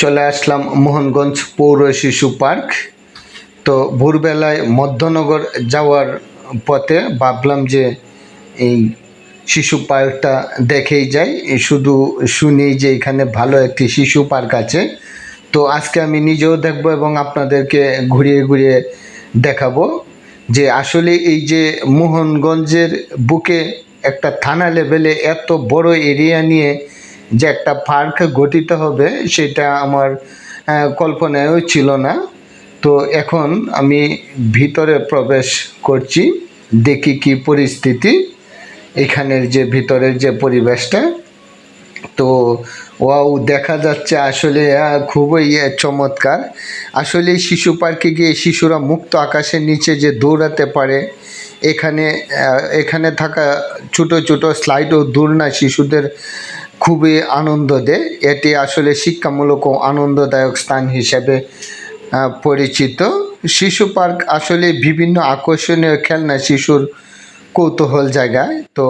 চলে আসলাম মোহনগঞ্জ পৌর শিশু পার্ক। তো ভোরবেলায় মধ্যনগর যাওয়ার পথে ভাবলাম যে এই শিশু পার্কটা দেখেই যাই। শুধু শুনি যে এখানে ভালো একটি শিশু পার্ক আছে। তো আজকে আমি নিজেও দেখব এবং আপনাদেরকে ঘুরিয়ে ঘুরিয়ে দেখাবো যে আসলে এই যে মোহনগঞ্জের বুকে একটা থানা লেভেলে এত বড় এরিয়া নিয়ে যে একটা পার্ক গঠিত হবে, সেটা আমার কল্পনায়ও ছিল না। তো এখন আমি ভিতরে প্রবেশ করছি, দেখি কি পরিস্থিতি। এখানের যে ভিতরের যে পরিবেশটা, তো ওয়াও, দেখা যাচ্ছে আসলে খুবই চমৎকার। আসলে শিশু পার্কে গিয়ে শিশুরা মুক্ত আকাশের নিচে যে দৌড়াতে পারে, এখানে এখানে থাকা ছোট ছোট স্লাইডও না শিশুদের খুবই আনন্দ দেয়। এটি আসলে শিক্ষামূলক ও আনন্দদায়ক স্থান হিসেবে পরিচিত। শিশু পার্ক আসলে বিভিন্ন আকর্ষণীয় খেলনা, শিশুর কৌতূহল জায়গায় তো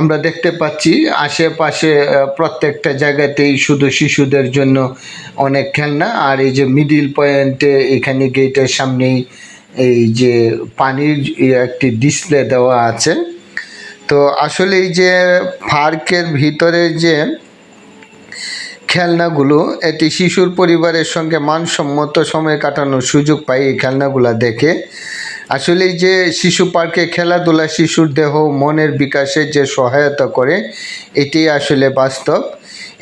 আমরা দেখতে পাচ্ছি, আশেপাশে প্রত্যেকটা জায়গাতেই শুধু শিশুদের জন্য অনেক খেলনা। আর এই যে মিডিল পয়েন্টে এখানে গেটের সামনেই এই যে পানির একটি ডিসপ্লে দেওয়া আছে। তো আসলে এই যে পার্কের ভিতরে যে খেলনাগুলো, এটি শিশুর পরিবারের সঙ্গে মানসম্মত সময় কাটানোর সুযোগ পায় এই খেলনাগুলো দেখে। আসলে যে শিশু পার্কে খেলাধুলা শিশুর দেহ মনের বিকাশে যে সহায়তা করে, এটি আসলে বাস্তব।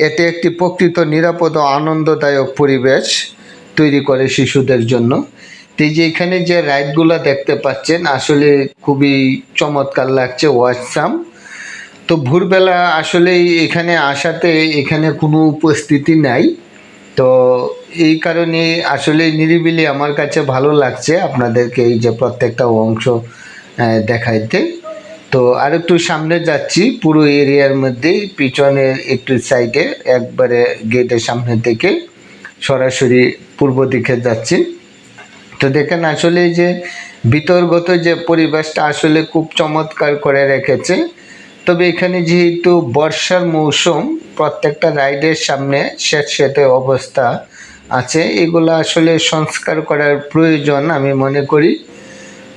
এটি একটি প্রকৃত নিরাপদ ও আনন্দদায়ক পরিবেশ তৈরি করে শিশুদের জন্য। এই যে এখানে যে রাইডগুলো দেখতে পাচ্ছেন, আসলে খুবই চমৎকার লাগছে, ওয়াটসাম। তো ভোরবেলা আসলে এখানে আসাতে এখানে কোনো উপস্থিতি নাই। তো এই কারণে আসলে নিরিবিলি আমার কাছে ভালো লাগছে আপনাদেরকে এই যে প্রত্যেকটা অংশ দেখাইতে। তো আর একটু সামনে যাচ্ছি, পুরো এরিয়ার মধ্যেই পিছনের একটু সাইডে, একবারে গেটের সামনে থেকে সরাসরি পূর্ব দিকে যাচ্ছি। তো দেখেন আসলে যে বিতর্গত যে পরিবেশটা আসলে খুব চমৎকার করে রেখেছে। তবে এখানে যেহেতু বর্ষার মৌসুম, প্রত্যেকটা রাইডের সামনে স্যাঁতস্যাঁতে অবস্থা আছে। এগুলো আসলে সংস্কার করার প্রয়োজন আমি মনে করি।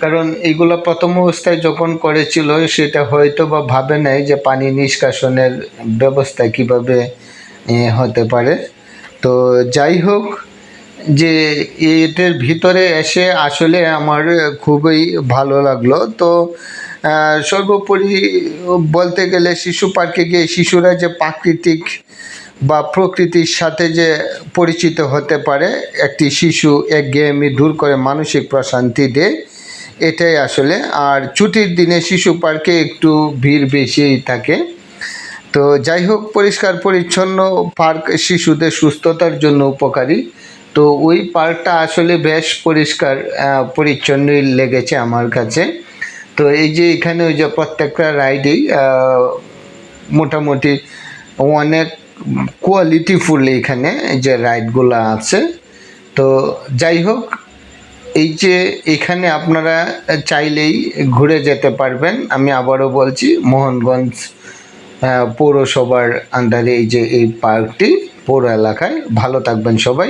কারণ এগুলো প্রথম অবস্থায় যখন করেছিল, সেটা হয়তো বা ভাবে নাই যে পানি নিষ্কাশনের ব্যবস্থা কীভাবে হতে পারে। তো যাই হোক যে এদের ভিতরে এসে আসলে আমার খুবই ভালো লাগল। তো সর্বোপরি বলতে গেলে শিশু পার্কে গিয়ে শিশুরা যে প্রাকৃতিক বা প্রকৃতির সাথে যে পরিচিত হতে পারে, একটি শিশু একঘেয়েমি দূর করে মানসিক প্রশান্তি দেয়, এটাই আসলে। আর ছুটির দিনে শিশু পার্কে একটু ভিড় বেশিই থাকে। তো যাই হোক, পরিষ্কার পরিচ্ছন্ন পার্ক শিশুদের সুস্থতার জন্য উপকারী। তো ওই পার্কটা আসলে বেশ পরিষ্কার পরিচ্ছন্নই লেগেছে আমার কাছে। তো এই যে এখানে ওই যে প্রত্যেকটা রাইডেই মোটামুটি অনেক কোয়ালিটিফুল এখানে যে রাইডগুলো আছে। তো যাই হোক, এই যে এখানে আপনারা চাইলেই ঘুরে যেতে পারবেন। আমি আবারও বলছি, মোহনগঞ্জ পৌরসভার আন্ডারে এই যে এই পার্কটি, পৌর এলাকায়। ভালো থাকবেন সবাই।